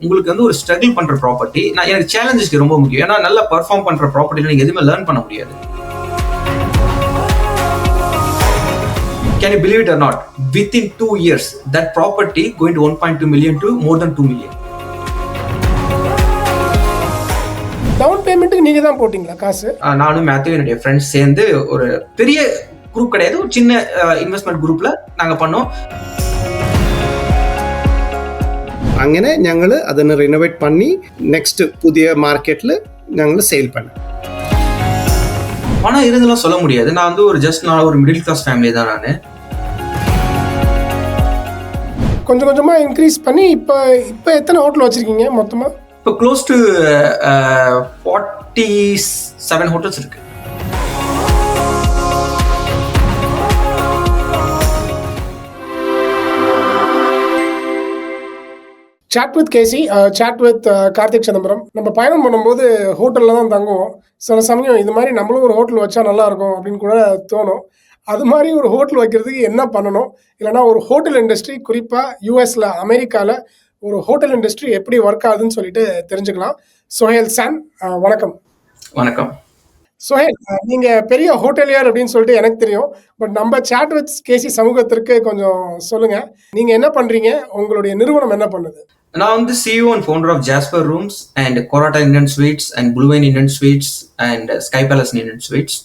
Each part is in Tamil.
உங்களுக்கு வந்து ஒரு ஸ்ட்ரகிள் பண்ற ப்ராப்பர்ட்டி நான் எனக்கு சேலஞ்சஸ்க்கு ரொம்ப முக்கியம் ஏன்னா நல்லா பெர்ஃபார்ம் பண்ற ப்ராப்பர்ட்டில நீங்க எதுவுமே லேர்ன் பண்ண முடியாது Can you believe it or not? Within two years, that property going to 1.2 million to more than 2 million. Down பேமெண்ட்டுக்கு நீங்கள் தான் போட்டிங்களா காசு நானும் மேத்யூ என்னுடைய ஃப்ரெண்ட்ஸ் சேர்ந்து ஒரு பெரிய குரூப் கிடையாது ஒரு சின்ன இன்வெஸ்ட்மெண்ட் குரூப்ல நாங்க பண்ணோம் അങ്ങനെ ഞങ്ങൾ അതിനെ റിനോവേറ്റ് പണി നെക്സ്റ്റ് പുതിയ മാർക്കറ്റിൽ ഞങ്ങൾ സെയിൽ பண்ண பணம் இருந்தெல்லாம் சொல்ல முடியாது நான் வந்து ஒரு ஜஸ்ட் நான் ஒரு மிடில் கிளாஸ் ஃபேமிலி தான் நான் கொஞ்சம் கொஞ்சமாக இன்க்ரீஸ் பண்ணி இப்போ இப்போ எத்தனை ஹோட்டல் வச்சுருக்கீங்க மொத்தமாக இப்போ close to forty seven hotels இருக்கு chat with K C chat with Karthik Chidambaram நம்ம பயணம் பண்ணும்போது ஹோட்டலில் தான் தங்குவோம். சில சமயம் இது மாதிரி நம்மளும் ஒரு ஹோட்டல் வச்சா நல்லா இருக்கும் அப்படின்னு கூட தோணும். அது மாதிரி ஒரு ஹோட்டல் வைக்கிறதுக்கு என்ன பண்ணணும்? இல்லைன்னா ஒரு ஹோட்டல் இண்டஸ்ட்ரி குறிப்பாக யூஎஸில் அமெரிக்காவில் ஒரு ஹோட்டல் இண்டஸ்ட்ரி எப்படி ஒர்க் ஆகுதுன்னு சொல்லிட்டு தெரிஞ்சுக்கலாம். சோஹேல் சான் அஹ், வணக்கம். வணக்கம். சோஹேல் அஹ், நீங்க பெரிய ஹோட்டலியர் அப்படின்னு சொல்லிட்டு எனக்கு தெரியும். பட் நம்ம சாட் வித் கேசி சமூகத்திற்கு கொஞ்சம் சொல்லுங்க. நீங்க என்ன பண்றீங்க? உங்களுடைய நிறுவனம் என்ன பண்ணுது? நான் வந்து C E O and founder of Jasper Rooms and கொராட்டா Indian sweets and Bluevine Indian sweets and Sky Palace Indian sweets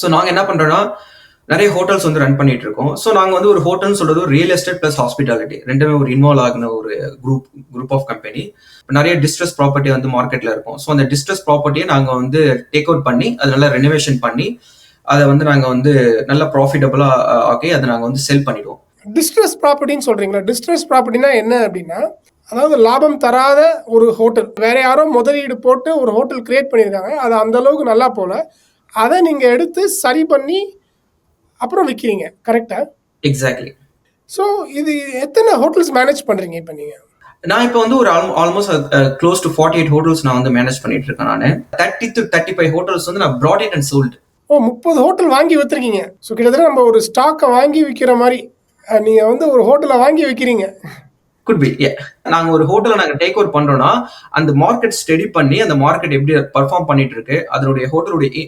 so நாங்கள் என்ன பண்ணுறோன்னா நிறைய ஹோட்டல்ஸ் வந்து ரன் பண்ணிட்டு இருக்கோம் ஸோ நாங்கள் வந்து ஒரு ஹோட்டல்னு சொல்றது ஒரு ரியல் எஸ்டேட் ப்ளஸ் ஹாஸ்பிட்டாலிட்டி ரெண்டுமே ஒரு இன்வால்வ் ஆகின ஒரு குரூப் குரூப் ஆஃப் கம்பெனி நிறைய டிஸ்ட்ரெஸ் ப்ராப்பர்ட்டி வந்து மார்க்கெட்டில் இருக்கும். ஸோ அந்த டிஸ்ட்ரெஸ் ப்ராப்பர்ட்டியை நாங்கள் வந்து டேக் அவுட் பண்ணி அதை நல்லா ரெனோவேஷன் பண்ணி அதை வந்து நாங்கள் வந்து நல்ல ப்ராஃபிட்டபுளாக ஆக்கி அதை நாங்கள் வந்து செல் பண்ணிடுவோம். டிஸ்ட்ரெஸ் ப்ராப்பர்ட்டின்னு சொல்றீங்களா? டிஸ்ட்ரெஸ் ப்ராப்பர்ட்டினா என்ன அப்படின்னா அதாவது லாபம் தராத ஒரு ஹோட்டல் வேற யாரோ முதலீடு போட்டு ஒரு ஹோட்டல் கிரியேட் பண்ணியிருக்காங்க. அது அந்த அளவுக்கு நல்லா போல அதை நீங்க எடுத்து சரி பண்ணி அப்புறம் விற்கிறீங்க கரெக்டா எக்ஸாக்ட்லி ஸோ இது எத்தனை ஹோட்டல்ஸ் மேனேஜ் பண்றீங்க இப்போ நீங்க? நான் இப்போ வந்து ஒரு almost close to forty eight hotels நான் வந்து மேனேஜ் பண்ணிட்டு இருக்கேன் நான். Thirty to thirty five hotels வந்து நான் ப்ராட் இட் அண்ட் சோல்டு ஓ முப்பது ஹோட்டல் வாங்கி வித்துருக்கீங்க. ஸோ கிட்டத்தட்ட நம்ம ஒரு ஸ்டாக்கை வாங்கி விற்கிற மாதிரி அஹ், நீங்க வந்து ஒரு ஹோட்டலை வாங்கி விற்கிறீங்க குட் பி நாங்க ஒரு ஹோட்டலை நாங்க டேக் ஓவர் பண்றோம்னா அந்த மார்க்கெட் ஸ்டடி பண்ணி அந்த மார்க்கெட் எப்படி பர்ஃபார்ம் பண்ணிட்டு இருக்கு அதனுடைய ஹோட்டலுடைய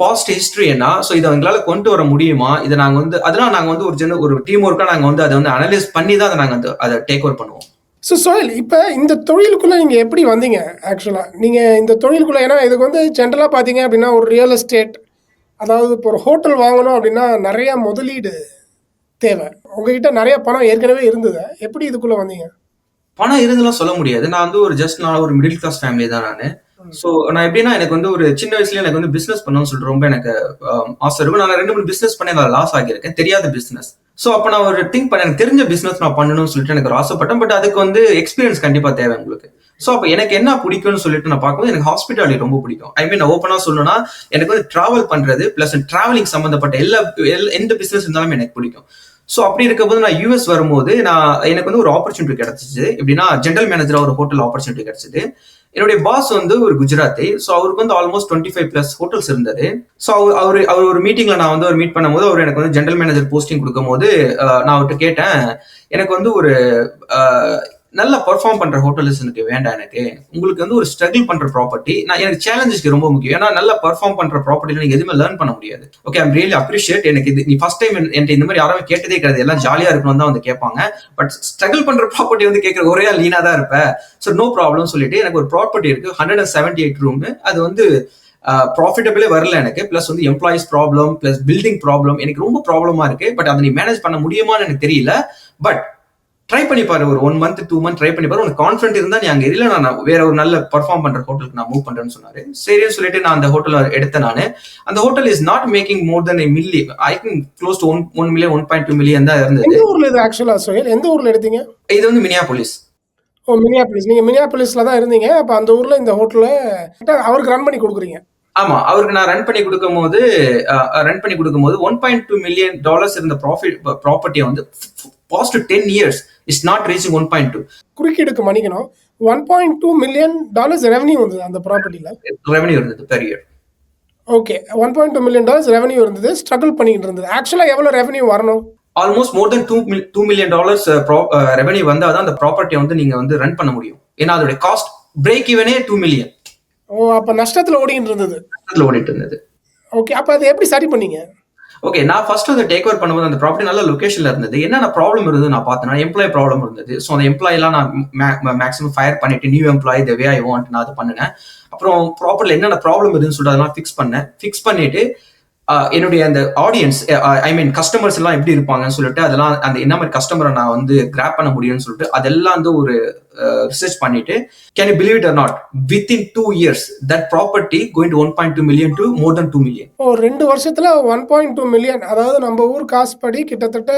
பாஸ்ட் ஹிஸ்டரி என்ன ஸோ இதை எங்களால கொண்டு வர முடியுமா? இதை நாங்க வந்து அதெல்லாம் நாங்க வந்து ஒரு ஜென ஒரு டீம் ஒர்க்கா நாங்க வந்து அதை வந்து அனலைஸ் பண்ணி தான் அதை நாங்க வந்து அதை டேக் ஓவர் பண்ணுவோம். ஸோ சோயல் இப்போ இந்த தொழிலுக்குள்ளே நீங்கள் எப்படி வந்தீங்க ஆக்சுவலாக நீங்கள் இந்த தொழிலுக்குள்ளே ஏன்னா இதுக்கு வந்து ஜென்ரலாக பார்த்தீங்க அப்படின்னா ஒரு ரியல் எஸ்டேட் அதாவது இப்போ ஒரு ஹோட்டல் வாங்கணும் அப்படின்னா நிறைய முதலீடு தேவை. உங்ககிட்ட நிறைய பணம் ஏற்கனவே இருந்தது. எப்படி இதுக்குள்ளே வந்தீங்க? பணம் இருந்தெல்லாம் சொல்ல முடியாது. நான் வந்து ஒரு ஜஸ்ட் நான் ஒரு மிடில் கிளாஸ் ஃபேமிலி தான் நான். ஸோ நான் எப்படின்னா எனக்கு வந்து ஒரு சின்ன வயசுல எனக்கு வந்து பிசினஸ் பண்ணணும்னு சொல்லிட்டு ரொம்ப எனக்கு ஆசை இருக்கும் நான் ரெண்டு மூணு பிசினஸ் பண்ணி அதில் லாஸ் ஆகியிருக்கேன். தெரியாத பிசினஸ் ஸோ அப்போ நான் ஒரு திங்க் பண்ண எனக்கு தெரிஞ்ச பிஸ்னஸ் நான் பண்ணணும்னு சொல்லிட்டு எனக்கு ஒரு ஆசைப்பட்டேன் பட் அதுக்கு வந்து எக்ஸ்பீரியன்ஸ் கண்டிப்பாக தேவை உங்களுக்கு. ஸோ அப்போ எனக்கு என்ன பிடிக்கும்னு சொல்லிட்டு நான் பார்க்கும்போது எனக்கு ஹாஸ்பிட்டாலிட்டி ரொம்ப பிடிக்கும். ஐ மீன் ஓப்பனாக சொல்லணும்னா எனக்கு வந்து ட்ராவல் பண்ணுறது ப்ளஸ் ட்ராவலிங் சம்மந்தப்பட்ட எல்லா எல்லா- எந்த பிஸ்னஸ் இருந்தாலும் எனக்கு பிடிக்கும். ஸோ அப்படி இருக்கும்போது நான் யூஎஸ் வரும்போது நான் எனக்கு வந்து ஒரு ஆப்பர்ச்சுனிட்டி கிடைச்சிச்சு. எப்படின்னா ஜென்ரல் மேனேஜராக ஒரு ஹோட்டல் ஆப்பர்ச்சுனிட்டி கிடச்சிது. என்னுடைய பாஸ் வந்து ஒரு குஜராத்தி. ஸோ அவருக்கு வந்து almost twenty five plus hotels இருந்தது. ஸோ அவர் அவர் அவர் ஒரு மீட்டிங்ல நான் வந்து ஒரு மீட் பண்ணும்போது அவர் எனக்கு வந்து ஜென்ரல் மேனேஜர் போஸ்டிங் கொடுக்கும்போது நான் அவர்கிட்ட கேட்டேன். எனக்கு வந்து ஒரு நல்லா பர்ஃபார்ம் பண்ற ஹோட்டல்ஸ் எனக்கு வேண்டாம் எனக்கு. உங்களுக்கு வந்து ஒரு ஸ்ட்ரகிள் பண்ற ப்ராப்பர்ட்டி நான் எனக்கு சேலஞ்சஸ்க்கு ரொம்ப முக்கியம். ஏன்னா நல்லா பர்ஃபார்ம் பண்ற ப்ராப்பர்ட்டில எனக்கு எதுவுமே லேர்ன் பண்ண முடியாது. ஓகே ஐம் ரியலி அப்ரிஷியேட் எனக்கு இது. நீ ஃபர்ஸ்ட் டைம் என்கிட்ட இந்த மாதிரி யாருமே கேட்டதே கிடையாது. எல்லாம் ஜாலியா இருக்கணும் தான் வந்து கேட்பாங்க. பட் ஸ்ட்ரகிள் பண்ற ப்ராப்பர்ட்டி வந்து கேட்கற ஒரே லீனா தான் இருப்பேன் ஸோ நோ ப்ராப்ளம் சொல்லிட்டு எனக்கு ஒரு ப்ராப்பர்ட்டி இருக்கு. Hundred and seventy eight room அது வந்து ப்ராஃபிட்டபிளே வரல எனக்கு. ப்ளஸ் வந்து employees problem plus building problem எனக்கு ரொம்ப ப்ராப்ளமா இருக்கு. பட் அதை நீ மேனேஜ் பண்ண முடியுமான்னு எனக்கு தெரியல. பட் ட்ரை பண்ணி பாரு ஒரு one month two month try பண்ணி பாரு. உனக்கு கான்ஃபிடன்ட் இருந்தா நீ அங்க இல்ல நான் வேற ஒரு நல்ல பர்ஃபார்ம் பண்ற ஹோட்டலுக்கு நான் மூவ் பண்றேன்னு சொன்னாரு. சரின்னு சொல்லிட்டு நான் அந்த ஹோட்டல் எடுத்தேன் நானு. அந்த hotel is not making more than milli I think close to one one million one point two million தான் இருந்தது. எந்த ஊரில் இது ஆக்சுவலாக சோயல் எந்த ஊரில் எடுத்தீங்க? இது வந்து மினியாபோலிஸ் ஓ மினியாpolis நீங்கள் மினியாpolisல தான் இருந்தீங்க. அப்போ அந்த ஊரில் இந்த ஹோட்டலை அவருக்கு ரன் பண்ணி கொடுக்குறீங்க. ஆமா அவருக்கு நான் ரன் பண்ணி கொடுக்கும் போது ரன் பண்ணி கொடுக்கும் போது one point two million dollars இருந்த ப்ராஃபிட் ப்ராப்பர்ட்டியை வந்து past ten years is not reaching one point two குறுக்கீடுக்கு மன்னிக்கணும். One point two million dollars revenue வந்தது அந்த ப்ராப்பர்ட்டியில் ரெவன்யூ இருந்தது per year okay one point two million dollars revenue இருந்தது. ஸ்ட்ரகிள் பண்ணிக்கிட்டு இருந்தது. ஆக்சுவலாக எவ்வளோ ரெவன்யூ வரணும்? Almost more than two two million dollars revenue வந்தால் தான் அந்த ப்ராப்பர்ட்டியை வந்து நீங்க வந்து ரன் பண்ண முடியும். ஏன்னா அதோட காஸ்ட் பிரேக் ஈவனே டூ மில்லியன் ஓ அப்போ நஷ்டத்தில் ஓடிக்கிட்டு இருந்தது. ஓடிட்டு இருந்தது. ஓகே அப்போ அதை எப்படி சரி பண்ணீங்க? ஓகே நான் ஃபர்ஸ்ட் வந்து டேக் ஓவர் பண்ணும்போது அந்த ப்ராப்பர்ட்டி நல்ல லொகேஷன்ல இருந்தது. என்னென்ன ப்ராப்ளம் இருந்தது நான் பார்த்தேன் எம்ப்ளாய் ப்ராப்ளம் இருந்தது. ஸோ அந்த எம்ப்ளாயெல்லாம் நான் மேக்ஸிமம் ஃபயர் பண்ணிட்டு new employ the way I want நான் அது பண்ணினேன். அப்புறம் ப்ராப்பர்ட்டில் என்னென்ன ப்ராப்ளம் இருந்துன்னு சொல்லிட்டு அதெல்லாம் ஃபிக்ஸ் பண்ணேன். ஃபிக்ஸ் பண்ணிட்டு என்னுடைய அந்த ஆடியன்ஸ் ஐ மீன் கஸ்டமர்ஸ் எல்லாம் எப்படி இருப்பாங்கன்னு சொல்லிட்டு அதெல்லாம் அந்த என்ன மாதிரி கஸ்டமரை நான் வந்து கிராப் பண்ண முடியும்னு சொல்லிட்டு அதெல்லாம் வந்து ஒரு ரிசர்ச் பண்ணிட்டு can you believe it or not within two years that property going to one point two million to more than two million ஓ ரெண்டு வருஷத்துல ஒன் பாயிண்ட் டூ மில்லியன் அதாவது நம்ம ஊர் காசு படி கிட்டத்தட்ட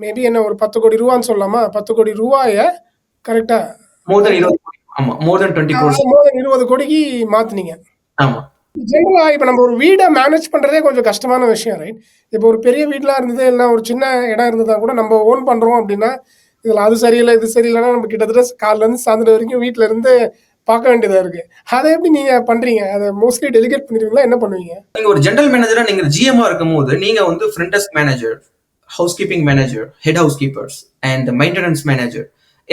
மேபி என்ன ஒரு பத்து கோடி ரூபான்னு சொல்லலாமா? பத்து கோடி ரூபாய கரெக்டா மோர் தென் இருபது கோடி ஆமா மோர் தென் டுவெண்ட்டி கோர்ஸ் இருபது கோடிக்கு மாத்துனீங்க. ஆமா. ஜென்ரலா இப்போ நம்ம ஒரு வீடை மேனேஜ் பண்றதே கொஞ்சம் கஷ்டமான விஷயம் ரைட் இப்போ ஒரு பெரிய வீடெலாம் இருந்தது இல்லை ஒரு சின்ன இடம் இருந்ததா கூட நம்ம ஓன் பண்றோம் அப்படின்னா இதுல அது சரியில்லை இது சரியில்லைன்னா நம்ம கிட்டத்தட்ட காலைல இருந்து சாயந்தரம் வரைக்கும் வீட்ல இருந்து பார்க்க வேண்டியதா இருக்கு. அதை எப்படி நீங்க பண்றீங்க? அதை மோஸ்ட்லி டெலிகேட் பண்ணிடுவீங்களா? என்ன பண்ணுவீங்க? நீங்க ஒரு ஜென்ரல் மேனேஜரா நீங்க ஜிஎம்ஆ இருக்கும் போது நீங்க வந்து front desk manager housekeeping manager head housekeepers and maintenance manager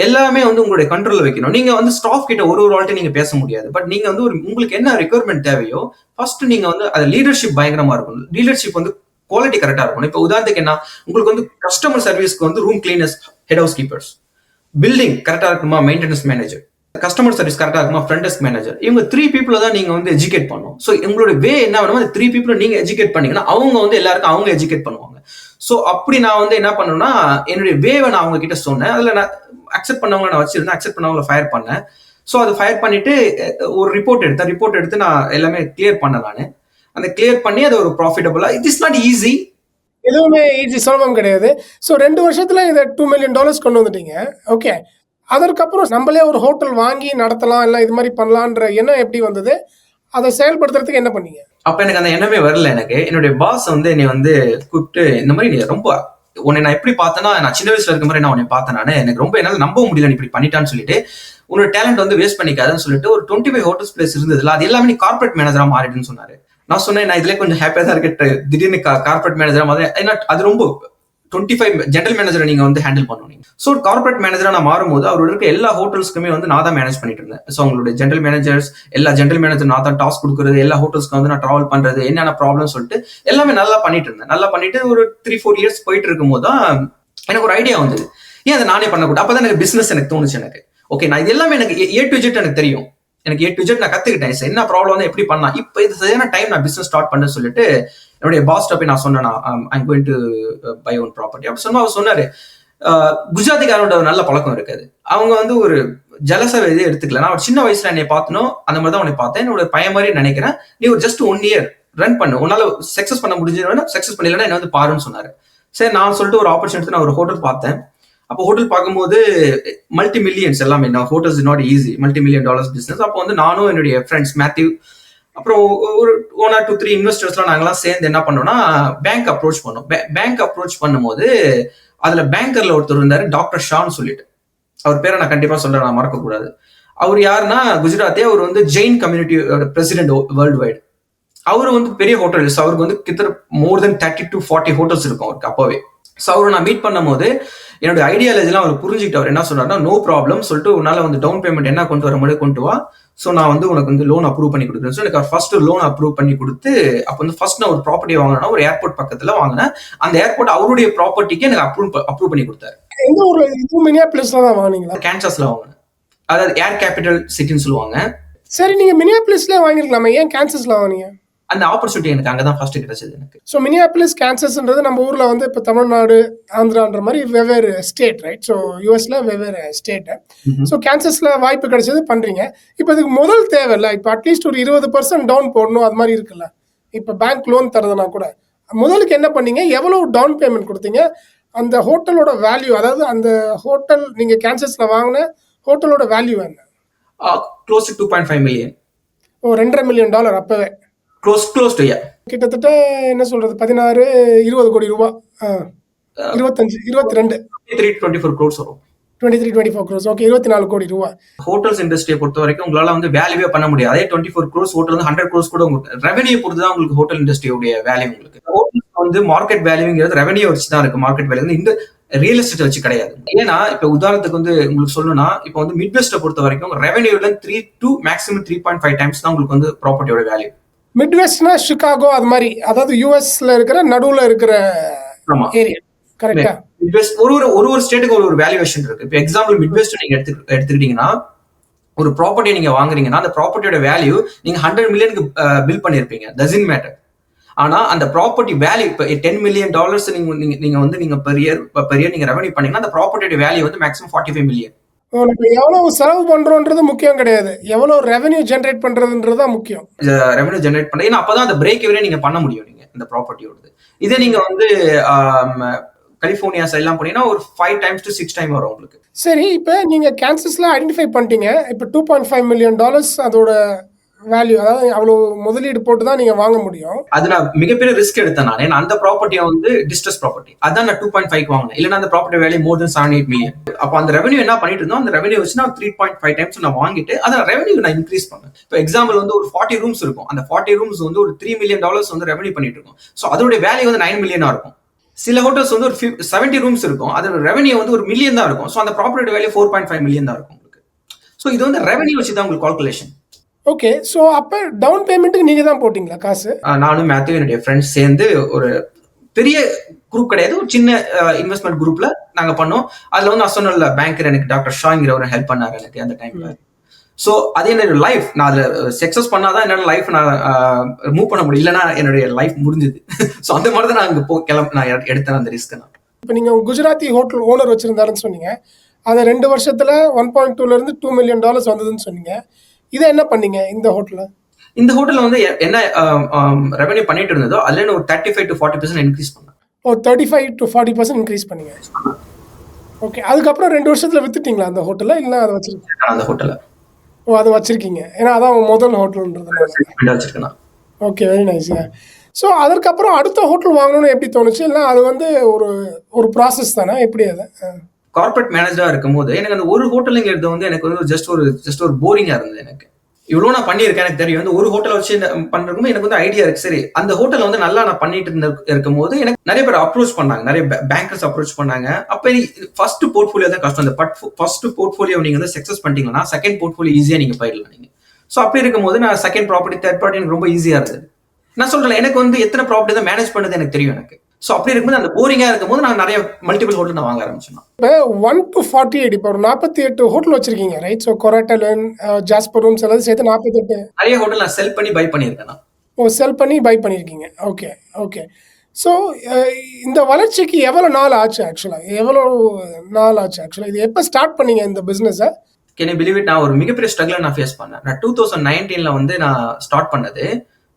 எல்லாமே வந்து உங்களுடைய கண்ட்ரோல்ல வைக்கணும். நீங்க வந்து ஸ்டாஃப் கிட்ட ஒரு ஒரு ஆள்கிட்ட நீங்க பேச முடியாது. பட் நீங்க வந்து ஒரு உங்களுக்கு என்ன ரெக்குயர்மெண்ட் தேவையோ ஃபர்ஸ்ட் நீங்க வந்து அது லீடர்ஷிப் பயங்கரமா இருக்கும் லீடர்ஷிப் வந்து குவாலிட்டி கரெக்டா இருக்கணும். இப்போ உதாரணத்துக்கு என்ன உங்களுக்கு வந்து கஸ்டமர் சர்வீஸ்க்கு வந்து room cleaners head housekeepers building கரெக்டா இருக்குமா மெயின்டெனன்ஸ் மேனேஜர் கஸ்டமர் சர்வீஸ் கரெக்டாக இருக்குமா? ஃப்ரண்ட் டெஸ்க் மேனேஜர் இவங்க த்ரீ பீப்புளை தான் நீங்கள் வந்து எஜுகேட் பண்ணணும் ஸோ எங்களோட வே என்ன வேணுமோ அந்த த்ரீ பீப்புளை நீங்கள் எஜுகேட் பண்ணீங்கன்னா அவங்க வந்து எல்லாருக்கும் அவங்க எஜுகேட் பண்ணுவாங்க. ஸோ அப்படி நான் வந்து என்ன பண்ணேன்னா என்னுடைய வேவை நான் அவங்க கிட்ட சொன்னேன். அதில் நான் அக்செப்ட் பண்ணவங்க நான் வச்சிருந்தேன். அக்செப்ட் பண்ணவங்கள ஃபயர் பண்ணேன். ஸோ அதை ஃபயர் பண்ணிட்டு ஒரு ரிப்போர்ட் எடுத்தேன். ரிப்போர்ட் எடுத்து நான் எல்லாமே கிளியர் பண்ணேன் நான். அந்த கிளியர் பண்ணி அது ஒரு ப்ராஃபிட்டபுளாக இட் இஸ் நாட் ஈஸி எதுவுமே ஈஸி சுலபம் கிடையாது. ஸோ ரெண்டு வருஷத்தில் இதை டூ மில்லியன் டாலர்ஸ் கொண்டு வந்துட்டீங்க. ஓகே அதற்கப்புறம் நம்மளே ஒரு ஹோட்டல் வாங்கி நடத்தலாம் இல்லை இது மாதிரி பண்ணலான்ற எண்ணம் எப்படி வந்தது? அதை செயல்படுத்துறதுக்கு என்ன பண்ணீங்க? அப்ப எனக்கு அந்த எண்ணமே வரல எனக்கு. என்னுடைய பாஸ் வந்து என்னை வந்து கூப்பிட்டு இந்த மாதிரி நீ ரொம்ப உன்னை நான் எப்படி பார்த்தேன்னா நான் சின்ன வயசுல இருக்க மாதிரி நான் உன்னை பார்த்தேன் நான். எனக்கு ரொம்ப என்னால் நம்ப முடியல நீ இப்படி பண்ணிட்டான்னு சொல்லிட்டு. உன்னோட டேலண்ட் வந்து வேஸ்ட் பண்ணிக்காதுன்னு சொல்லிட்டு ஒரு டுவெண்ட்டி ஃபைவ் ஹோட்டல்ஸ் பிளேஸ் இருந்ததுல அது எல்லாமே நீ கார்பரேட் மேனேஜரா மாறிடுன்னு சொன்னாரு. நான் சொன்னேன் நான் இதுல கொஞ்சம் ஹாப்பியா தான் இருக்கேன். திடீர்னு கார்பரேட் மேனேஜரா மாதிரி ஏன்னா அது ரொம்ப டுவெண்ட்டி ஃபைவ் ஜென்ரல் மேனேஜரை நீங்க வந்து ஹேண்டில் பண்ணுவீங்க ஸோ கார்பரேட் மேனேஜரா நான் மாறும்போது அவரோட இருக்க எல்லா ஹோட்டல்ஸ்க்குமே வந்து நான் தான் மேனேஜ் பண்ணிட்டு இருந்தேன். ஸோ அவங்களுடைய ஜென்ரல் மேனேஜர்ஸ் எல்லா ஜென்ரல் மேனேஜர் நான் தான் டாஸ்க் கொடுக்குறது எல்லா ஹோட்டல்ஸ்க்கு வந்து நான் ட்ராவல் பண்றது என்னென்ன ப்ராப்ளம் சொல்லிட்டு எல்லாமே நல்லா பண்ணிட்டு இருந்தேன். நல்லா பண்ணிட்டு ஒரு த்ரீ ஃபோர் இயர்ஸ் போயிட்டு இருக்கும்போது தான் எனக்கு ஒரு ஐடியா வந்தது. ஏன் அதை நானே பண்ணக்கூடாது? அப்பதான் எனக்கு பிசினஸ் எனக்கு தோணுச்சு எனக்கு. ஓகே நான் இது எல்லாமே எனக்கு ஏ டு ஜெட் எனக்கு தெரியும். எனக்கு ஏ டு ஜெட் நான் கத்துக்கிட்டேன். என்ன ப்ராப்ளம் வந்து எப்படி பண்ணலாம்? இப்போ இது சரியான டைம் நான் பிசினஸ் ஸ்டார்ட் பண்ண சொல்லிட்டு என்னுடைய பாஸ் போய் நான் சொன்னேன் I'm going to buy one property அப்படி சொன்னா அவர் சொன்னாரு uh, குஜராத்திக்காரோட நல்ல பழக்கம் இருக்காது. அவங்க வந்து ஒரு ஜலச இதே எடுத்துக்கல. நான் ஒரு சின்ன வயசுல என்னை பார்த்தனோ அந்த மாதிரி தான் உன்னை பார்த்தேன். என்னோட பையன் மாதிரி நினைக்கிறேன். நீ ஒரு ஜஸ்ட் ஒன் இயர் ரன் பண்ணு. உன்னால சக்சஸ் பண்ண முடிஞ்சதுன்னா சக்சஸ் பண்ணலன்னா என்ன வந்து பாருன்னு சொன்னாரு. சரி நான் சொல்லிட்டு ஒரு ஆப்பர்ச்சுனிட்டி நான் ஒரு ஹோட்டல் பார்த்தேன். அப்போ ஹோட்டல் பார்க்கும்போது மல்டி மில்லியன்ஸ் எல்லாமே நான் hotels not easy multi million dollars business அப்போ வந்து நானும் என்னுடைய ஃப்ரெண்ட்ஸ் மேத்யூ அப்புறம் ஒரு ஒன் ஆர் டூ த்ரீ இன்வெஸ்டர்ஸ்லாம் நாங்களாம் சேர்ந்து என்ன பண்ணோம்னா பேங்க் அப்ரோச் பண்ணோம். பேங்க் அப்ரோச் பண்ணும்போது அதுல பேங்கர்ல ஒருத்தர் இருந்தாரு டாக்டர் ஷான்னு சொல்லிட்டு. அவர் பேரை நான் கண்டிப்பா சொல்றேன் நான் மறக்கக்கூடாது. அவர் யாருன்னா குஜராத்தே அவர் வந்து Jain community president world wide அவர் வந்து பெரிய ஹோட்டல்ஸ் அவருக்கு வந்து கிட்ட more than thirty to forty hotels இருக்கும் அவருக்கு அப்போவே. ஸோ அவரை நான் மீட் பண்ணும்போது என்னோட ஐடியாலஜிலாம் அவர் புரிஞ்சுக்கிட்டு அவர் என்ன சொன்னார்னா நோ ப்ராப்ளம் சொல்லிட்டு உன்னால வந்து டவுன் பேமெண்ட் என்ன கொண்டு வர முடியும் கொண்டு வா. ஸோ நான் வந்து உனக்கு வந்து லோன் அப்ரூவ் பண்ணி கொடுக்குறேன். ஸோ எனக்கு ஃபர்ஸ்ட் லோன் அப்ரூவ் பண்ணி கொடுத்து அப்போ வந்து ஃபர்ஸ்ட் நான் ஒரு ப்ராப்பர்ட்டி வாங்கினா ஒரு ஏர்போர்ட் பக்கத்துல வாங்கினேன். அந்த ஏர்போர்ட் அவருடைய ப்ராப்பர்ட்டிக்கு எனக்கு அப்ரூவ் அப்ரூவ் பண்ணி கொடுத்தாரு. எந்த ஊர்ல இதுவும் மினியா பிளேஸ்ல தான் வாங்கினீங்களா? கேன்சஸ்ல வாங்கினேன். அதாவது ஏர் கேபிட்டல் சிட்டின்னு சொல்லுவாங்க. சரி நீங்க மினியா பிளேஸ்ல வாங்கிருக்கலாமே. ஏன் கேன்சஸ்ல வாங்கினீங்க? அந்த ஆப்பர்ச்சுனிட்டி எனக்கு அங்கதான் ஃபர்ஸ்ட் கிடைச்சது எனக்கு. ஸோ மினியாபிலிஸ் கேன்சஸ்ன்றது நம்ம ஊரில் வந்து இப்போ தமிழ்நாடு ஆந்திரான்ற மாதிரி வெவ்வேறு ஸ்டேட் ரைட் ஸோ யூஎஸ்ல வெவ்வேறு ஸ்டேட்டு ஸோ கேன்சஸில் வாய்ப்பு கிடைச்சது பண்ணுறீங்க இப்போ இதுக்கு முதல் தேவையில்ல இப்போ அட்லீஸ்ட் ஒரு இருபது பர்சன்ட் டவுன் போடணும். அது மாதிரி இருக்குல்ல. இப்போ பேங்க் லோன் தரதுனா கூட. முதலுக்கு என்ன பண்ணீங்க? எவ்வளோ டவுன் பேமெண்ட் கொடுத்தீங்க? அந்த ஹோட்டலோட வேல்யூ அதாவது அந்த ஹோட்டல் நீங்கள் கேன்சஸில் வாங்கின ஹோட்டலோட வேல்யூ என்ன? Close to point five million ஓ ரெண்டரை மில்லியன் டாலர் அப்போவே. க்ளோஸ் க்ளோஸ் டு கிட்டத்தட்ட என்ன சொல்றது? பதினாறு இருபது கோடி ரூபா. இருபத்தஞ்சு இருபத்தி ரெண்டு த்ரீ டுவெண்ட்டி ஃபோர் க்ரோர்ஸ் வரும். Twenty three twenty four crores okay இருபத்தி நாலு கோடி ரூபா. ஹோட்டல்ஸ் இண்டஸ்ட்ரியை பொறுத்த வரைக்கும் உங்களால வந்து வேல்யூவே பண்ண முடியாது. அதே டுவெண்ட்டி ஃபோர் க்ரோஸ் ஹோட்டல் வந்து ஹண்ட்ரட் க்ரோஸ் கூட உங்களுக்கு ரெவன்யூ பொறுத்து தான் உங்களுக்கு ஹோட்டல் இண்டஸ்ட்ரியோடைய வேல்யூ உங்களுக்கு. ஹோட்டல்ஸ் வந்து மார்க்கெட் வேல்யூங்கிறது ரெவன்யூ வச்சு தான் இருக்கு. மார்க்கெட் வேல்யூ இந்த ரியல் எஸ்டேட் வச்சு கிடையாது. ஏன்னா இப்ப உதாரணத்துக்கு வந்து உங்களுக்கு சொல்லணும்னா இப்போ வந்து மிட் வெஸ்ட்டை பொறுத்த வரைக்கும் ரெவன்யூல three two maximum three point five times தான் உங்களுக்கு வந்து ப்ராப்பர்ட்டியோட வேல்யூ மிட்வெஸ்ட்னா சிகாகோ அது மாதிரி. அதாவது யூஎஸ்ல இருக்கிற நடுவுல இருக்கிற ஏரியா. கரெக்டா மிட்வெஸ்ட் ஒரு ஒரு ஒரு ஒரு ஸ்டேட்டுக்கு ஒரு ஒரு வேல்யூவேஷன் இருக்கு. இப்போ எக்ஸாம்பிள் மிட்வெஸ்ட் நீங்க எடுத்து எடுத்துக்கிட்டீங்கன்னா ஒரு ப்ராப்பர்ட்டி நீங்க வாங்குறீங்கன்னா அந்த ப்ராப்பர்ட்டியோட வேல்யூ நீங்க ஹண்ட்ரட் மில்லியனுக்கு பில் பண்ணிருப்பீங்க. டசன் மேட்டர் ஆனா அந்த ப்ராப்பர்ட்டி வேல்யூ இப்போ டென் மில்லியன் டாலர்ஸ் நீங்க நீங்க வந்து நீங்க பெர் இயர் பெர் இயர் நீங்க ரெவன்யூ பண்ணீங்கன்னா அந்த ப்ராப்பர்ட்டியோட வேல்யூ வந்து மேக்ஸிமம் ஃபார்ட்டி ஃபைவ் மில்லியன் நம்ம எவ்வளவு செலவு பண்றோன்றது முக்கியம் கிடையாது. எவ்வளவு ரெவென்யூ ஜென்ரேட் பண்றதுன்றது தான் முக்கியம். ரெவன்யூ ஜென்ரேட் பண்ண ஏன்னா அப்பதான் அந்த பிரேக் இவரே நீங்க பண்ண முடியும் நீங்க இந்த ப்ராப்பர்ட்டியோடது இதே நீங்க வந்து கலிஃபோர்னியா சைட்லாம் போனீங்கன்னா ஒரு five times to six time வரும் உங்களுக்கு. சரி இப்போ நீங்க கேன்சர்ஸ்லாம் ஐடென்டிஃபை பண்ணிட்டீங்க. இப்போ two point five million dollars அதோட வேல்யூ அதாவது அவ்வளோ முதலீடு போட்டு தான் நீங்க வாங்க முடியும். அது நான் மிகப்பெரிய ரிஸ்க் எடுத்தேன் நான். ஏன்னா அந்த ப்ராப்பர்ட்டியை வந்து டிஸ்ட்ரஸ் ப்ராப்பர்ட்டி அதான் நான் டூ பாயிண்ட் ஃபைவ் வாங்கினேன். இல்லைன்னா அந்த property value more than seven eight million அப்போ அந்த ரெவன்யூ என்ன பண்ணிட்டு இருந்தோம்? அந்த ரெவன்யூ வச்சு நான் த்ரீ பாயிண்ட் ஃபைவ் டைம்ஸ் நான் வாங்கிட்டு அதை ரெவன்யூ நான் இன்க்ரீஸ் பண்ணேன். இப்போ எக்ஸாம்பிள் வந்து ஒரு ஃபார்ட்டி ரூம்ஸ் இருக்கும். அந்த ஃபார்ட்டி ரூம்ஸ் வந்து ஒரு த்ரீ மில்லியன் டாலர்ஸ் வந்து ரெவன்யூ பண்ணிட்டு இருக்கும். ஸோ அதோட வேல்யூ வந்து நைன் மில்லியனா இருக்கும். சில ஹோட்டல்ஸ் வந்து ஒரு செவன்டி ரூம்ஸ் இருக்கும். அதோட ரெவன்யூ வந்து ஒரு மில்லியன் தான் இருக்கும். ஸோ அந்த property value four point five million தான் இருக்கும் உங்களுக்கு. ஸோ இது வந்து ரெவன்யூ வச்சு தான் உங்களுக்கு கால்குலேஷன் ஓகே ஸோ அப்போ டவுன் பேமெண்ட்டுக்கு நீங்க தான் போட்டிங்களா காசு? நானும் மேத்யூ என்னுடைய ஃப்ரெண்ட்ஸ் சேர்ந்து ஒரு பெரிய குரூப் கிடையாது ஒரு சின்ன இன்வெஸ்ட்மெண்ட் குரூப்ல நாங்க பண்ணோம். அதுல வந்து அசோனல் பேங்கர் எனக்கு டாக்டர் ஷாங்கிற ஒரு ஹெல்ப் பண்ணாரு எனக்கு அந்த டைம்ல ஸோ அது என்னோட லைஃப் நான் அதுல சக்சஸ் பண்ணாதான் என்னோட லைஃப் நான் மூவ் பண்ண முடியும். இல்லைன்னா என்னுடைய லைஃப் முடிஞ்சுது. ஸோ அந்த மாதிரி தான் நான் அங்கே போ கிளம்ப நான் எடு- எடுத்தேன் அந்த ரிஸ்க் நான். இப்போ நீங்க குஜராத்தி ஹோட்டல் ஓனர் வச்சிருந்தாருன்னு சொன்னீங்க. அதை ரெண்டு வருஷத்துல ஒன் பாயிண்ட் டூல இருந்து டூ மில்லியன் டாலர்ஸ் வந்ததுன்னு சொன்னீங்க. இதை என்ன பண்ணீங்க இந்த ஹோட்டல்ல? இந்த ஹோட்டல் வந்து என்ன ரெவன்யூ பண்ணிட்டு இருந்ததோ அதுல ஒரு thirty five to forty percent increase பண்ணேன். ஓ thirty five to forty percent increase பண்ணீங்க ஓகே அதுக்கப்புறம் ரெண்டு வருஷத்துல வித்துட்டீங்களா அந்த ஹோட்டலை இல்லை அதை வச்சிருக்கீங்க அந்த ஹோட்டலை ஓ அதை வச்சிருக்கீங்க. ஏன்னா அதான் முதல் நான். ஓகே வெரி நைஸ் ஸோ அதற்கப்புறம் அடுத்த ஹோட்டல் வாங்கணும்னு எப்படி தோணுச்சு? இல்லை அது வந்து ஒரு ஒரு ப்ராசஸ் தானே? எப்படி அது கார்பரேட் மேனேஜரா இருக்கும்போது எனக்கு அந்த ஒரு ஹோட்டலுங்கிறது வந்து எனக்கு வந்து ஜஸ்ட் ஒரு ஜஸ்ட் ஒரு போரிங்கா இருந்தது எனக்கு. இவ்வளவு நான் பண்ணியிருக்கேன் எனக்கு தெரியும். வந்து ஒரு ஹோட்டல் வச்சு நான் பண்றதுக்கும் எனக்கு வந்து ஐடியா இருக்கு. சரி அந்த ஹோட்டல் வந்து நல்லா நான் பண்ணிட்டு இருந்த இருக்கும்போது எனக்கு நிறைய பேர் அப்ரோச் பண்ணாங்க. நிறைய பேங்கர்ஸ் அப்ரோச் பண்ணாங்க. அப்ப ஃபர்ஸ்ட் போர்ட்ஃபோலியோ தான் கஷ்டம். அந்த பட் ஃபர்ஸ்ட் போர்ட்ஃபோலியோ நீங்க வந்து சக்சஸ் பண்ணிட்டீங்கன்னா செகண்ட் போர்ட்ஃபோலியோ ஈஸியா நீங்க போயிடலாம் நீங்க. ஸோ அப்படி இருக்கும் போது நான் செகண்ட் ப்ராப்பர்ட்டி தேர்ட் ப்ராப்பர்ட்டி எனக்கு ரொம்ப ஈஸியா இருந்தது. நான் சொல்றேன் எனக்கு வந்து எத்தனை ப்ராப்பர்ட்டி தான் மேனேஜ் பண்ணது எனக்கு தெரியும் எனக்கு. ஸோ அப்படி இருக்கும்போது அந்த போரிங்கா இருக்கும்போது நான் நிறைய மல்டிபிள் ஹோட்டல் நான் வாங்க ஆரம்பிச்சேன் இப்போ ஒன் டு ஃபார்ட்டி எயிட் இப்போ ஒரு நாற்பத்தி எட்டு ஹோட்டல் வச்சிருக்கீங்க ரைட் ஸோ கொராட்டலன் ஜாஸ்பர் ரூம்ஸ் எல்லாம் சேர்த்து நாற்பத்தெட்டு நிறைய ஹோட்டல் நான் செல் பண்ணி பை பண்ணியிருக்கேன் ஓ செல் பண்ணி பை பண்ணியிருக்கீங்க. ஓகே ஓகே ஸோ இந்த வளர்ச்சிக்கு எவ்வளோ நாள் ஆச்சு ஆக்சுவலாக எவ்வளோ நாள் ஆச்சு ஆக்சுவலாக இது எப்போ ஸ்டார்ட் பண்ணீங்க இந்த பிஸ்னஸை கேன் பிலீவ் இட் நான் ஒரு மிகப்பெரிய ஸ்ட்ரகிள் நான் ஃபேஸ் பண்ணேன். நான் டூ தௌசண்ட் நைன்டீன்ல வந்து நான் ஸ்டார்ட் பண்ணது.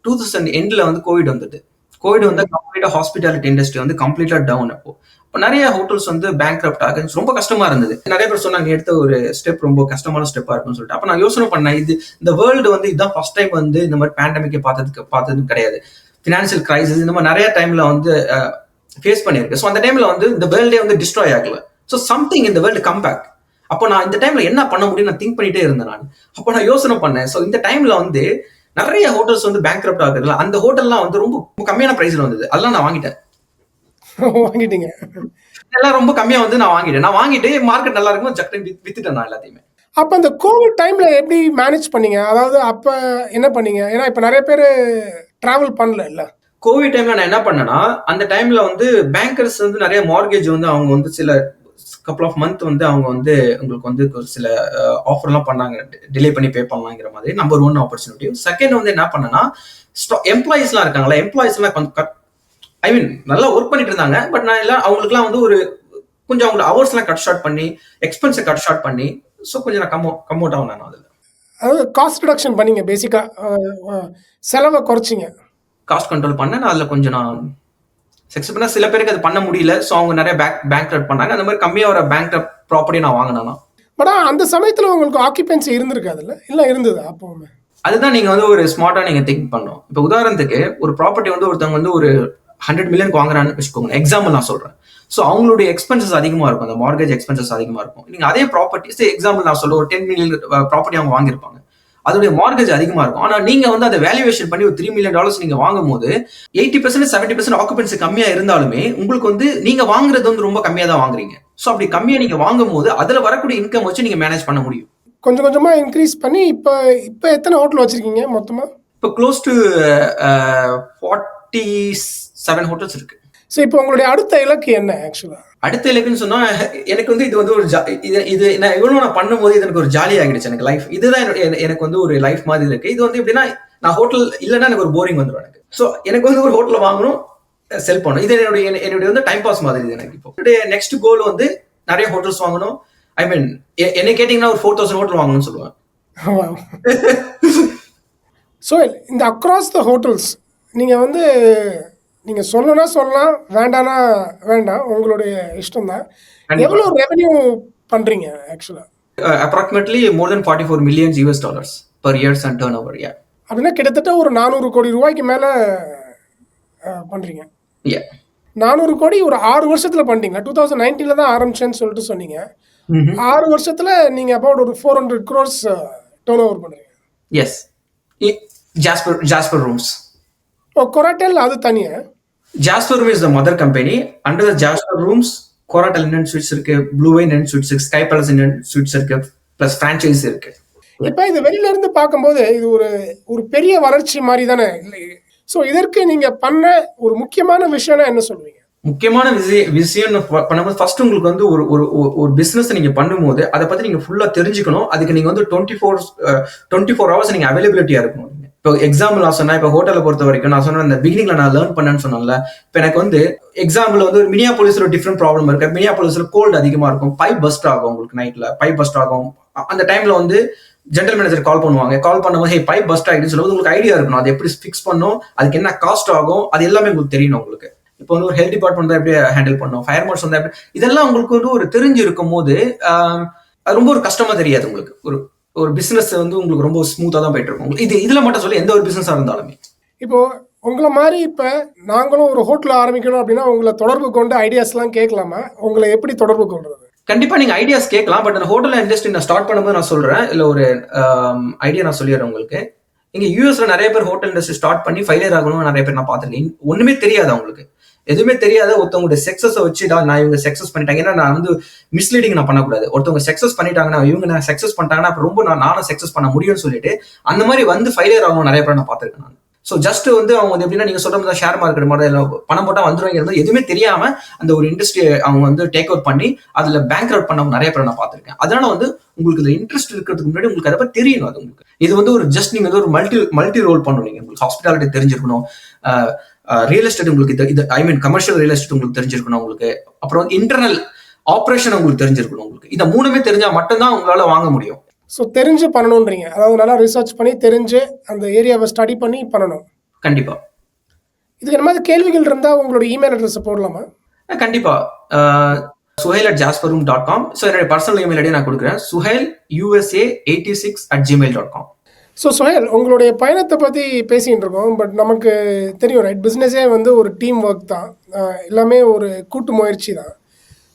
டூ தௌசண்ட் எண்ட்ல வந்து கோவிட் வந்தது. கோவிட் வந்து கம்ப்ளீட்டா ஹாஸ்பிட்டாலிட்டி இண்டஸ்ட்ரி வந்து கம்ப்ளீட்டா டவுன் அப்போ. இப்போ நிறைய ஹோட்டல்ஸ் வந்து பேங்க் ஆக ரொம்ப கஷ்டமா இருந்தது. நிறைய பேர் சொன்னாங்க எடுத்த ஒரு ஸ்டெப் ரொம்ப கஷ்டமான ஸ்டெப்பா இருக்கும்னு சொல்லிட்டு. அப்ப நான் யோசனை பண்ணேன் இது இந்த வேர்ல்டு வந்து இதுதான் ஃபர்ஸ்ட் டைம் வந்து இந்த மாதிரி பேண்டமிக்கை பார்த்ததுக்கு பார்த்தது கிடையாது. ஃபினான்ஷியல் கிரைசிஸ் இந்த மாதிரி நிறைய டைம்ல வந்து ஃபேஸ் பண்ணியிருக்கு. ஸோ அந்த டைம்ல வந்து இந்த வேர்ல்டே வந்து டிஸ்ட்ராய் ஆகல. ஸோ சம்திங் இந்த வேர்ல்டு கம் பேக் அப்போ நான் இந்த டைம்ல என்ன பண்ண முடியும் நான் திங்க் பண்ணிட்டே இருந்தேன் நான். அப்போ நான் யோசனை பண்ணேன். ஸோ இந்த டைம்ல வந்து நிறைய ஹோட்டல்ஸ் வந்து பேங்க் ஆகுதுல அந்த ஹோட்டல்லாம் வந்து ரொம்ப ரொம்ப கம்மியான பிரைஸ்ல வந்தது. அதெல்லாம் நான் வாங்கிட்டேன். வாங்கிட்டீங்க. எல்லாம் ரொம்ப கம்மியா வந்து நான் வாங்கிட்டேன். நான் வாங்கிட்டு மார்க்கெட் நல்லா இருக்கும் சக்கரை வித்துட்டேன் நான் எல்லாத்தையுமே. அப்போ அந்த கோவிட் டைமில் எப்படி மேனேஜ் பண்ணீங்க? அதாவது அப்போ என்ன பண்ணீங்க? ஏன்னா இப்போ நிறைய பேர் ட்ராவல் பண்ணல இல்லை. கோவிட் டைம்ல நான் என்ன பண்ணேன்னா அந்த டைம்ல வந்து பேங்கர்ஸ் வந்து நிறைய மார்கேஜ் வந்து அவங்க வந்து சில கப்பல் ஆஃப் மந்த் வந்து அவங்க வந்து உங்களுக்கு வந்து சில ஆஃபர்லாம் பண்ணாங்க. டிலே பண்ணி பே பண்ணலாங்கிற மாதிரி நம்பர் ஒன் ஆப்பர்ச்சுனிட்டி செகண்ட் வந்து என்ன பண்ணேன்னா எம்ப்ளாயிஸ்லாம் இருக்காங்களா எம்ப்ளாயிஸ்லாம் கொஞ்சம் ஐ மீன் நல்லா ஒர்க் பண்ணிட்டு இருந்தாங்க. பட் நான் எல்லாம் அவங்களுக்குலாம் வந்து ஒரு கொஞ்சம் அவங்க ஹவர்ஸ்லாம் கட் ஷார்ட் பண்ணி எக்ஸ்பென்ஸை கட் ஷார்ட் பண்ணி ஸோ கொஞ்சம் நான் கம் கம் அவுட் ஆகும் நான் அதில். அதாவது காஸ்ட் ரிடக்ஷன் பண்ணீங்க பேசிக்காக செலவை குறைச்சிங்க. காஸ்ட் கண்ட்ரோல் பண்ணேன் நான் அதில் கொஞ்சம் நான் செக்ஸ் பண்ண சில பேருக்கு அது பண்ண முடியல. ஸோ அவங்க நிறைய பேங்க் பேங்க் பண்ணாங்க அந்த மாதிரி கம்மியாக வர பேங்க் ப்ராப்பர்ட்டி நான் வாங்கினேன் பட் அந்த சமயத்தில் உங்களுக்கு ஆக்கியபென்சி இருந்திருக்காதுல்ல? இல்லை இருந்தது அப்போவுமே? அதுதான் நீங்க வந்து ஒரு ஸ்மார்ட்டா நீங்க திங்க் பண்ணணும். இப்போ உதாரணத்துக்கு ஒரு ப்ராப்பர்ட்டி வந்து ஒருத்தவங்க வந்து ஒரு ஹண்ட்ரட் மில்லியன் வாங்குறான்னு வச்சுக்கோங்க எக்ஸாம்பிள் நான் சொல்றேன். ஸோ அவங்களுடைய எக்ஸ்பென்சஸ் அதிகமா இருக்கும். அந்த மார்கேஜ் எக்ஸ்பென்சஸ் அதிகமா இருக்கும். நீங்க அதே ப்ராப்பர்ட்டி எக்ஸாம்பிள் நான் சொல்ல ஒரு டென் மில்லியன் ப்ராப்பர்ட்டி அவங்க வாங்கியிருப்பாங்க. அதோடைய மார்க்கெஜ் அதிகமா இருக்கும். ஆனா நீங்க வந்து அதை வேல்யூவேஷன் பண்ணி ஒரு த்ரீ மில்லியன் டாலர்ஸ் நீங்க வாங்கும் போது eighty percent seventy percent occupancy கம்மியா இருந்தாலுமே உங்களுக்கு வந்து நீங்க வாங்குறது வந்து ரொம்ப கம்மியா தான் வாங்குறீங்க. ஸோ அப்படி கம்மியா நீங்க வாங்கும் போது அதுல வரக்கூடிய இன்கம் வச்சு நீங்க மேனேஜ் பண்ண முடியும். கொஞ்சம் கொஞ்சமாக இன்க்ரீஸ் பண்ணி இப்போ இப்போ எத்தனை ஹோட்டல் வச்சுருக்கீங்க மொத்தமாக இப்போ close to forty seven hotels இருக்கு. ஸோ இப்போ உங்களுடைய அடுத்த இலக்கு என்ன ஆக்சுவலாக அடுத்த இலக்குன்னு சொன்னா எனக்கு வந்து இது வந்து ஒரு ஜா- இது இது நான் இவ்வளவு நான் பண்ணும்போது இது எனக்கு ஒரு ஜாலி ஆகிடுச்சு எனக்கு லைஃப் இதுதான் எனக்கு வந்து ஒரு லைஃப் மாதிரி இருக்கு. இது வந்து எப்படின்னா நான் ஹோட்டல் இல்லைன்னா எனக்கு ஒரு போரிங் வந்துடும் எனக்கு. ஸோ எனக்கு வந்து ஒரு ஹோட்டலில் வாங்கணும் செல் பண்ணணும். இது என்னுடைய என்னுடைய வந்து டைம் பாஸ் மாதிரி இது எனக்கு இப்போ. நெக்ஸ்ட் கோல் வந்து நிறைய ஹோட்டல்ஸ் வாங்கணும். ஐ மீன் என்னை கேட்டீங்கன்னா ஒரு ஃபோர் தௌசண்ட் ஹோட்டல் வாங்கணும்னு சொல்லுவேன் ஸோ இந்த அக்ராஸ் த ஹோட்டல்ஸ் நீங்கள் வந்து நீங்கள் சொல்லணும்னா சொல்லலாம் வேண்டானா வேண்டாம். உங்களுடைய இஷ்டம் தான். எவ்வளோ ரெவென்யூ பண்ணுறீங்க ஆக்சுவலாக approximately more than forty four millions US dollars per years and turnover yeah அப்படின்னா கிட்டத்தட்ட ஒரு நானூறு கோடி ரூபாய்க்கு மேலே பண்ணுறீங்க யா நானூறு கோடி ஒரு ஆறு வருஷத்தில் பண்ணிட்டீங்களா டூ தௌசண்ட் நைன்டீனில் தான் ஆரம்பிச்சேன்னு சொல்லிட்டு சொன்னீங்க. ஆறு வருஷத்தில் நீங்கள் அபவுட் ஒரு four hundred crores turnover பண்ணுறீங்க yes Jasper Jasper rooms Coratel அது தனியாக Jasper Room is the mother company. Under the Jasper Rooms, Coratel Indian Suites இருக்கு ப்ளூ வைன் Indian Suites இருக்கு ஸ்கை பேலஸ் Indian Suites இருக்கு ப்ளஸ் franchise இருக்கு. இப்போ இது வெளியில இருந்து பார்க்கும்போது இது ஒரு ஒரு பெரிய வளர்ச்சி மாதிரி தானே? இல்லை ஸோ இதற்கு நீங்கள் பண்ண ஒரு முக்கியமான விஷயம்னா என்ன சொல்லுவீங்க? முக்கியமான விஷய விஷயம் ப- பண்ணும்போது ஃபர்ஸ்ட் உங்களுக்கு வந்து ஒரு ஒரு ஒரு- பிசினஸ் நீங்க பண்ணும்போது அதை பத்தி நீங்க ஃபுல்லா தெரிஞ்சுக்கணும். அதுக்கு நீங்க வந்து twenty four twenty four hours நீங்க அவைலபிலிட்டியா இருக்கணும். நீங்க இப்போ எக்ஸாம்பிள் நான் சொன்னா இப்போ ஹோட்டலை பொறுத்த வரைக்கும் நான் சொன்ன அந்த பிகினிங்ல நான் லேர்ன் பண்ணேன்னு சொன்னேன்ல இப்போ எனக்கு வந்து எக்ஸாம்பிள் வந்து ஒரு மினியா போலீஸ்ல ஒரு டிஃப்ரெண்ட் ப்ராப்ளம் இருக்கு. மினியா போலீஸ்ல கோல்டு அதிகமா இருக்கும். பைப் பஸ்ட் ஆகும் உங்களுக்கு நைட்ல பைப் பஸ்ட் ஆகும். அந்த டைம்ல வந்து ஜென்ரல் மேனேஜர் கால் பண்ணுவாங்க. கால் பண்ணும்போது ஹே பைப் பஸ்ட் ஆகிடுச்சு சொல்லும்போது உங்களுக்கு ஐடியா இருக்கணும். அது எப்படி ஃபிக்ஸ் பண்ணும்? அதுக்கு என்ன காஸ்ட் ஆகும்? அது எல்லாமே உங்களுக்கு தெரியணும் உங்களுக்கு. இப்போ வந்து ஒரு ஹெல்த் டிபார்ட்மெண்ட் தான் எப்படி ஹேண்டில் பண்ணும்? ஃபயர் மார்ட்ஸ் வந்து இதெல்லாம் உங்களுக்கு வந்து ஒரு தெரிஞ்சு இருக்கும் போது அது ரொம்ப ஒரு கஷ்டமா தெரியாது உங்களுக்கு. ஒரு ஒரு பிசினஸ் வந்து உங்களுக்கு ரொம்ப ஸ்மூத்தா தான் போயிட்டு இருக்கும். உங்களுக்கு இது இதுல மட்டும் சொல்லி எந்த ஒரு பிசினஸா இருந்தாலுமே. இப்போ உங்களை மாதிரி இப்போ நாங்களும் ஒரு ஹோட்டல் ஆரம்பிக்கணும் அப்படின்னா உங்களை தொடர்பு கொண்டு ஐடியாஸ்லாம் கேட்கலாமா? உங்களை எப்படி தொடர்பு கொள்றது? கண்டிப்பா நீங்க ஐடியாஸ் கேட்கலாம் பட் அந்த ஹோட்டல் இண்டஸ்ட்ரி நான் ஸ்டார்ட் பண்ணும்போது நான் சொல்றேன். இல்ல ஒரு ஐடியா நான் சொல்லிடுறேன் உங்களுக்கு. இங்க யூஎஸ்ல நிறைய பேர் ஹோட்டல் இண்டஸ்ட்ரி ஸ்டார்ட் பண்ணி ஃபெயிலியர் ஆகணும் நிறைய பேர் நான் பார்த்திருக்கேன். ஒண்ணுமே தெரியாது அவங்களுக்கு. எதுவுமே தெரியாத ஒருத்தவங்களுடைய சக்சஸை வச்சு நான் இவங்க சக்சஸ் பண்ணிட்டாங்க. ஏன்னா நான் வந்து மிஸ்லீடிங் நான் பண்ணக்கூடாது. ஒருத்தவங்க சக்சஸ் பண்ணிட்டாங்கன்னா இவங்க நான் சக்சஸ் பண்ணிட்டாங்கன்னா அப்போ ரொம்ப நான் நானும் சக்சஸ் பண்ண முடியும்னு சொல்லிட்டு அந்த மாதிரி வந்து ஃபைலியர் ஆகும் நிறைய பேர் நான் பார்த்துருக்கேன் நான். ஸோ ஜஸ்ட் வந்து அவங்க வந்து எப்படின்னா நீங்க சொல்ற மாதிரி ஷேர் மார்க்கெட் மாதிரி பணம் போட்டா வந்துருவாங்க எதுவுமே தெரியாம அந்த ஒரு இண்டஸ்ட்ரி அவங்க வந்து டேக் அவுட் பண்ணி அதுல பேங்க் அவுட் பண்ணவங்க நிறைய பேர் நான் பார்த்திருக்கேன். அதனால வந்து உங்களுக்கு இதுல இன்ட்ரெஸ்ட் இருக்கிறதுக்கு முன்னாடி உங்களுக்கு அதை பத்தி தெரியணும் அது உங்களுக்கு. இது வந்து ஒரு ஜஸ்ட் நீங்க வந்து ஒரு மல்டி மல்டி ரோல் பண்ணணும் நீங்க. உங்களுக்கு ஹாஸ்பிட்டாலிட்டி தெரிஞ்சிருக்கணும். ரியல் எஸ்டேட் உங்களுக்கு இது- இது I mean commercial real estate உங்களுக்கு தெரிஞ்சிருக்கணும் உங்களுக்கு அப்புறம் இன்டர்னல் ஆப்ரேஷன் உங்களுக்கு தெரிஞ்சிருக்கணும் உங்களுக்கு. இந்த மூணுமே தெரிஞ்சா மட்டும்தான் உங்களால வாங்க முடியும். ஸோ தெரிஞ்சு பண்ணணுன்றீங்க அதாவது நல்லா ரிசர்ச் பண்ணி தெரிஞ்சு அந்த ஏரியாவை ஸ்டடி பண்ணி பண்ணணும். கண்டிப்பா. இதுக்கு என்ன கேள்விகள் இருந்தால் உங்களோட இமெயில் அட்ரஸை போடலாமா? கண்டிப்பா. Suhail at Jasper room dot com so என்னுடைய பர்சனல் இமெயில் ஐடி நான் கொடுக்குறேன். Suhail USA eighty six at Gmail dot com so Suhail உங்களுடைய பயணத்தை பற்றி பேசிகிட்டு இருக்கோம் பட் நமக்கு தெரியும் ரைட் பிஸ்னஸே வந்து ஒரு டீம் ஒர்க் தான். எல்லாமே ஒரு கூட்டு முயற்சி தான்.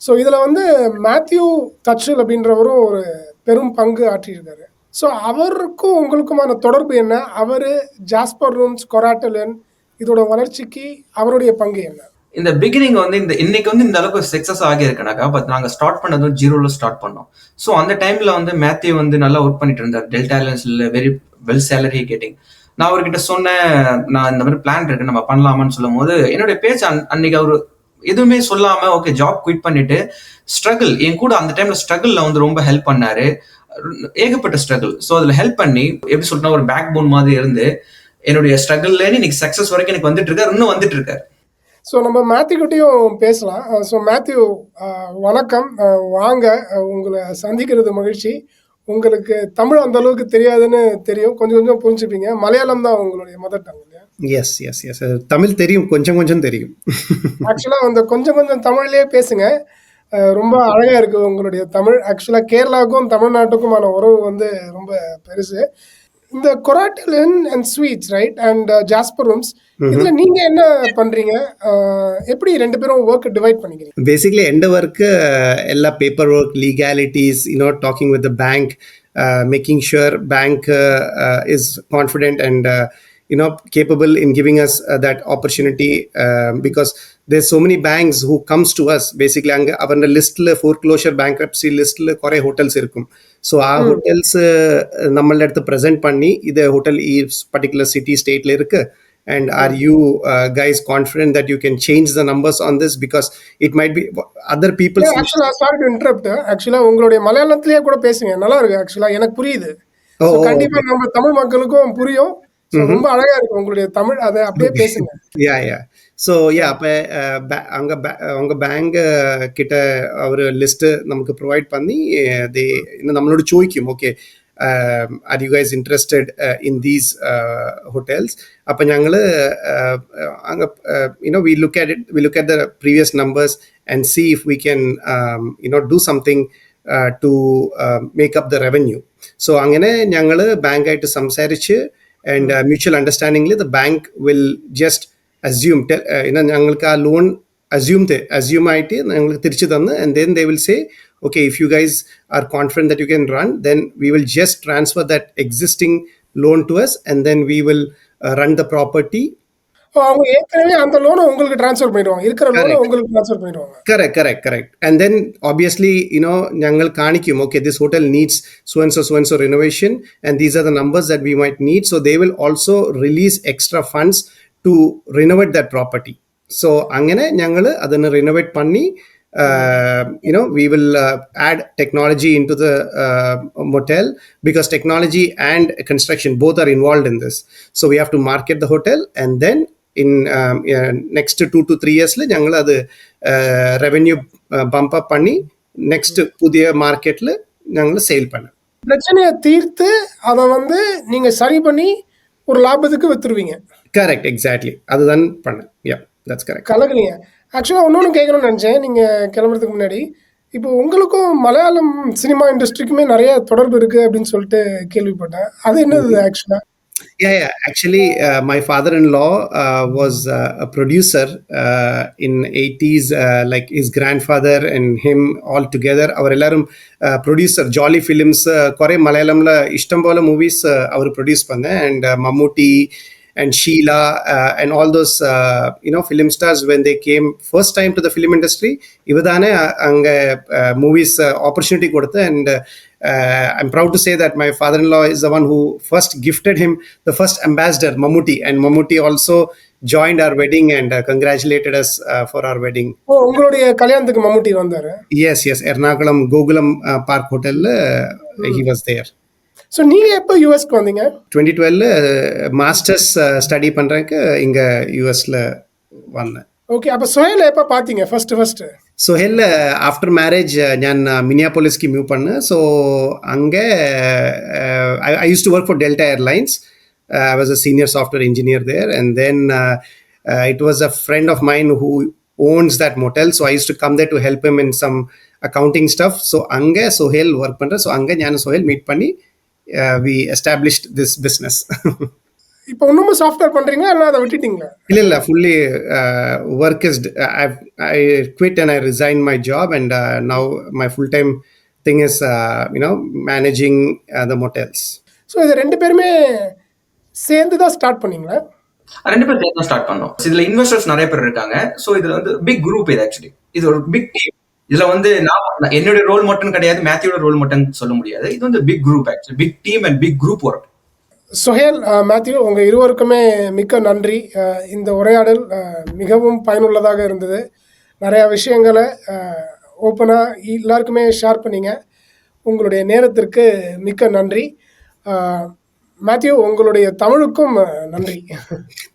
ஸோ இதில் வந்து மேத்யூ தச்சுல் அப்படின்றவரும் ஒரு பெரும் பங்கு ஆற்றியிருக்காரு. ஸோ அவருக்கும் உங்களுக்குமான தொடர்பு என்ன? அவர் ஜாஸ்பர் ரூம்ஸ் கொராட்டலன் இதோட வளர்ச்சிக்கு அவருடைய பங்கு என்ன? இந்த பிகினிங் வந்து இந்த இன்னைக்கு வந்து இந்த அளவுக்கு சக்சஸ் ஆகியிருக்கனாக்கா பட் நாங்கள் ஸ்டார்ட் பண்ணதும் ஜீரோல ஸ்டார்ட் பண்ணோம். ஸோ அந்த டைம்ல வந்து மேத்யூ வந்து நல்லா ஒர்க் பண்ணிட்டு இருந்தார். டெல்டா ஏர்லைன்ஸ்ல வெரி வெல் சேலரி கேட்டிங் நான் அவர்கிட்ட சொன்னேன் நான் இந்த மாதிரி பிளான் இருக்கு நம்ம பண்ணலாமான்னு சொல்லும் போது என்னுடைய பேச்சு அன்- அன்னைக்கு அவர் எதுவுமே சொல்லாம ஓகே ஜாப் குவிட் பண்ணிட்டு ஸ்ட்ரகிள் என் கூட அந்த டைம்ல ஸ்ட்ரகிள்ல வந்து ரொம்ப ஹெல்ப் பண்ணாரு. ஏகப்பட்ட ஸ்ட்ரகிள் ஸோ அதுல ஹெல்ப் பண்ணி எப்படி சொல்றேன்னா ஒரு பேக் போன் மாதிரி இருந்து என்னுடைய ஸ்ட்ரகிள்ல இன்னைக்கு சக்சஸ் வரைக்கும் எனக்கு வந்துட்டு இருக்காரு இன்னும் வந்துட்டு இருக்காரு. ஸோ நம்ம மேத்யூக்கிட்டையும் பேசலாம். ஸோ மேத்யூ அஹ், வணக்கம். அஹ், வாங்க. உங்களை சந்திக்கிறது மகிழ்ச்சி. உங்களுக்கு தமிழ் அந்த அளவுக்கு தெரியாதுன்னு தெரியும். கொஞ்சம் கொஞ்சம் புரிஞ்சுப்பீங்க. மலையாளம் தான் உங்களுடைய மதர் டங் இல்லையா? எஸ் எஸ் எஸ் தமிழ் தெரியும். கொஞ்சம் கொஞ்சம் தெரியும். ஆக்சுவலாக அந்த கொஞ்சம் கொஞ்சம் தமிழ்லேயே பேசுங்க. ரொம்ப அழகாக இருக்குது உங்களுடைய தமிழ். ஆக்சுவலாக கேரளாவுக்கும் தமிழ்நாட்டுக்குமான உறவு வந்து ரொம்ப பெருசு. இந்த கொராட்டலின் and suites right and Jasper rooms இதுல நீங்க என்ன பண்றீங்க? எப்படி ரெண்டு பேரும் ஒர்க் டிவைட் பண்ணிக்கிறீங்க? பேசிக்கலி எந்த ஒர்க் எல்லா paper work legalities you know talking with bank making sure bank is confident and you capable capable giving us that uh, because opportunity uh, because there's so many banks who comes to us. Basically அங்க அவங்க லிஸ்ட்ல ஃபோர்க்ளோஷர் பேங்க்ரப்சி லிஸ்ட்ல குறை ஹோட்டல்ஸ் இருக்கும். ஸோ ஆ ஹோட்டல்ஸ் நம்மள எடுத்து ப்ரெசென்ட் பண்ணி இது ஹோட்டல் ஈ பர்டிகுலர் சிட்டி ஸ்டேட்ல இருக்குது and are you uh, guys confident that you can change the numbers on this because it might be other people actually sorry to interrupt actually உங்களுடைய மலையாளத்திலேயே கூட பேசுங்க நல்லா இருக்கு ஆக்சுவலா எனக்கு புரியுது ஓ, So, ஓ, கண்டிப்பா நம்ம தமிழ் மக்களுக்கும் புரியும் So, ரொம்ப அழகா இருக்கு உங்களுடைய தமிழ் அதை அப்படியே பேசுங்க யா யா ஸோ யா அப்போ அங்கே அவங்க பேங்க் கிட்ட அவர் லிஸ்ட்டு நமக்கு ப்ரொவைட் பண்ணி தே இன்னும் நம்மளோட ചോദിക്കും okay um, are you guys interested uh, in these uh, hotels? അപ്പം ഞങ്ങൾ you know we look at it we look at the previous numbers and see if we can you know do something to make up the revenue so അങ്ങനെ ഞങ്ങൾ ബാങ്കായിട്ട് സംസാരിച്ച് and mutual അണ്ടർസ്റ്റാൻഡിങ്ങിൽ the bank will just assume ഞങ്ങൾക്ക് ആ ലോൺ അസ്യൂം അസ്യൂം ആയിട്ട് ഞങ്ങൾക്ക് തിരിച്ചു തന്ന് and then they will say okay if you guys are confident that you can run then we will just transfer that existing loan to us and then we will uh, run the property ஓ, அவங்க ஏற்கனவே அந்த லோனை உங்களுக்கு ட்ரான்ஸ்ஃபர் பண்ணிடுவாங்க இருக்கிற லோனை உங்களுக்கு ட்ரான்ஸ்ஃபர் பண்ணிடுவாங்க correct correct correct and then obviously you know ഞങ്ങൾ കാണിക്കും okay this hotel needs so and so so and so renovation and these are the numbers that we might need so they will also release extra funds to renovate that property so അങ്ങനെ ഞങ്ങൾ അതിനെ റിനോവേറ്റ് பண்ணி uh, you know we will uh, add technology into the uh, motel because technology and construction both are involved in this so we have to market the hotel and then in um, yeah, next two to three yearsல ഞങ്ങൾ அது ரெவென்யூ பம்ப் அப் பண்ணி நெக்ஸ்ட் புதிய மார்க்கெட்ல ഞങ്ങൾ சேல் பண்ண பிரச்சனையை தீர்த்து அதை வந்து நீங்க சரி பண்ணி ஒரு லாபத்துக்கு வித்துருவீங்க கரெக்ட் எக்ஸாக்ட்லி அதுதான் பண்ணேன் யா தட்ஸ் கரெக்ட் கலக்குறீங்க ஆக்சுவலாக இன்னொன்று கேட்கணும்னு நினச்சேன் நீங்கள் கிளம்புறதுக்கு முன்னாடி இப்போ உங்களுக்கும் மலையாளம் சினிமா இண்டஸ்ட்ரிக்குமே நிறைய தொடர்பு இருக்குது அப்படின்னு சொல்லிட்டு கேள்விப்பட்டேன் அது என்னது ஆக்சுவலாக Yeah, yeah. Actually, uh, my father-in-law uh, was uh, a producer uh, in 80s. Uh, like his grandfather and him all together. அவர் எல்லாரும் ப்ரொடியூசர் ஜாலி ஃபிலிம்ஸ் குறை மலையாளம்ல இஷ்டம் போல மூவிஸ் அவர் ப்ரொடியூஸ் பண்ணேன் and Mammootty and Sheila uh, and all those uh, you know film stars when they came first time to the film industry இவதானே அங்க movies uh, opportunity கொடுத்து and uh, I'm proud to say that my father-in-law is the one who first gifted him the first ambassador Mammootty and Mammootty also joined our wedding and uh, congratulated us uh, for our wedding ஓ உங்களுடைய கல்யாணத்துக்கு மம்முட்டி வந்தார் yes yes Ernakulam Gokulam uh, Park Hotel uh, he was there so நீங்கள் எப்போ யூஎஸ்க்கு வந்தீங்க? டுவெண்ட்டி டுவெல்ல மாஸ்டர்ஸ் ஸ்டடி பண்ணுறதுக்கு இங்கே யூஎஸில் வந்தேன். ஓகே அப்போ சோஹேல எப்போ பார்த்தீங்க? First first Sohail after marriage நான் மினியாபோலிஸ்க்கு மூவ் பண்ணேன். ஸோ அங்கே I used to work for Delta Airlines I was a senior software engineer there and then it was a friend of mind who owns that motel so I used to come there to help him in some accounting stuff so அங்கே சோஹேல் ஒர்க் பண்ணுறேன் ஸோ அங்கே நான் சோஹேல் மீட் பண்ணி வி எஸ்டாப்ளிஷ்ட் திஸ் பிஸ்னஸ் இப்போ இன்னமும் சாஃப்ட்வேர் பண்ணுறீங்களா இல்லை அதை விட்டுட்டீங்களா? இல்ல இல்ல fully work is I quit and I resign my job and now my full time thing is you know managing the motels so இது ரெண்டு பேருமே சேர்ந்து தான் ஸ்டார்ட் பண்ணீங்களா? ரெண்டு பேர் சேர்ந்து ஸ்டார்ட் பண்ணோம். இதுல இன்வெஸ்டர்ஸ் நிறைய பேர் இருக்காங்க. சோ இதுல வந்து பிக் குரூப் இது ஆக்சுவலி இது ஒரு பிக் டீம் இதுல வந்து நான் என்னுடைய ரோல் மட்டும் கிடையாது மேத்யூட ரோல் மட்டும் சொல்ல முடியாது. இது வந்து big group actually big team and big group work Suhail Mathew உங்கள் இருவருக்குமே மிக்க நன்றி. இந்த உரையாடல் மிகவும் பயனுள்ளதாக இருந்தது. நிறையா விஷயங்களை ஓப்பனாக எல்லாருக்குமே ஷேர் பண்ணீங்க. உங்களுடைய நேரத்திற்கு மிக்க நன்றி. மேத்யூ உங்களுடைய தமிழுக்கும் நன்றி.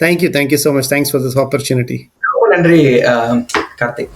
Thank you thank you so much thanks for this opportunity ரொம்ப நன்றி கார்த்திக்.